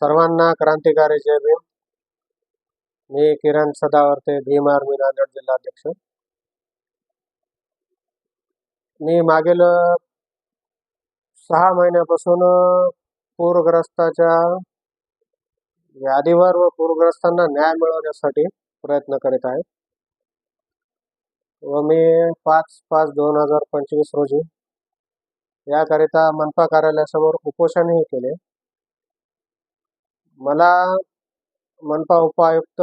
सर्वांना क्रांतिकारी जय भीम. मी किरण सदावर्ते भीम आर्मी नांदेड जिल्हाध्यक्ष. मी मागील सहा महिन्यापासून पूरग्रस्ताच्या यादीवर व पूरग्रस्तांना न्याय मिळवण्यासाठी प्रयत्न करीत आहे. व मी पाच पाच दोन हजार पंचवीस रोजी याकरिता मनपा कार्यालयासमोर उपोषणही केले. मला मनपा उपायुक्त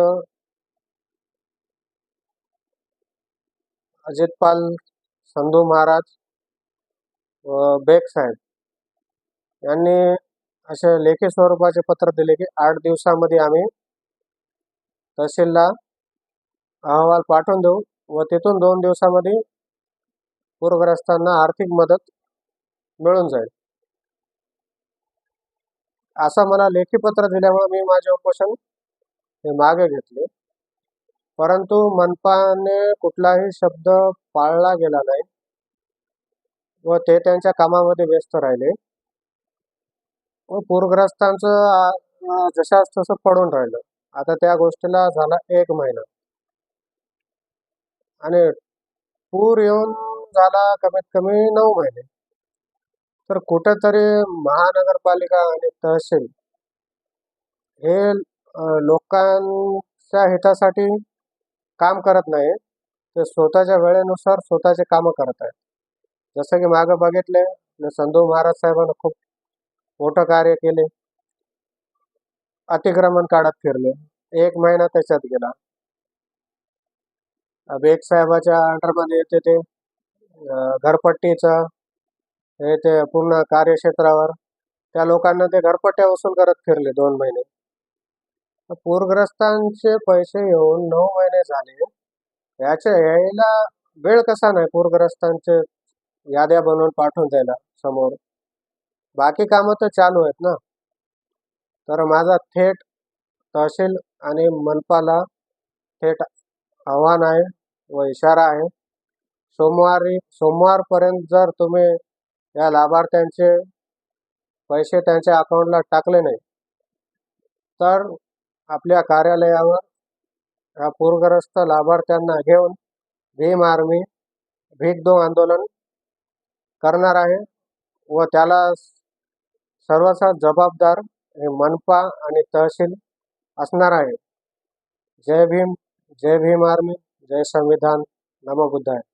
अजितपाल संधू महाराज व बेग साहेब यांनी असे लेखी स्वरूपाचे पत्र दिले की आठ दिवसामध्ये आम्ही तहसीलला अहवाल पाठवून देऊ व तिथून दोन दिवसामध्ये पूरग्रस्तांना आर्थिक मदत मिळून जाईल. असं मला लेखीपत्र दिल्यामुळे मी माझे उपोषण हे मागे घेतले. परंतु मनपाने कुठलाही शब्द पाळला गेला नाही व ते त्यांच्या कामामध्ये व्यस्त राहिले. व पूरग्रस्तांचं आ, जशास तसं पडून राहिलं. आता त्या गोष्टीला झाला एक महिना. आणि पूर येऊन झाला कमीत कमी नऊ महिने. तर कुठेतरी महानगरपालिका आणि तहसील हे लोकांच्या हितासाठी काम करत नाही ते स्वतःच्या वेळेनुसार स्वतःचे कामं करत आहेत. जसं की मागं बघितले संधू महाराज साहेबांना खूप मोठं कार्य केले. अतिक्रमण काढत फिरले. एक महिना त्याच्यात गेला. बेग साहेबाच्या अंडरमध्ये येते ते घरपट्टीचं हे ते पूर्ण कार्यक्षेत्रावर. त्या लोकांना ते घरपट्ट्या वसूल करत फिरले दोन महिने. पूरग्रस्तांचे पैसे येऊन नऊ महिने झाले. याच्या यायला वेळ कसा नाही पूरग्रस्तांचे याद्या बनवून पाठवून द्यायला समोर. बाकी कामं तर चालू आहेत ना. तर माझा थेट तहसील आणि मनपाला थेट आव्हान आहे व इशारा आहे. सोमवारी सोमवारपर्यंत जर तुम्ही या लाभार्थ्यांचे पैसे त्यांच्या अकाउंटला टाकले नाही. तर आपल्या कार्यालयावर या पूरग्रस्त लाभार्थ्यांना घेऊन भीम आर्मी भीक दो आंदोलन करणार आहे व त्याला सर्वसा जबाबदार हे मनपा आणि तहसील असणार आहे. जय भीम जय भीम आर्मी जय संविधान. नमो बुद्धाय.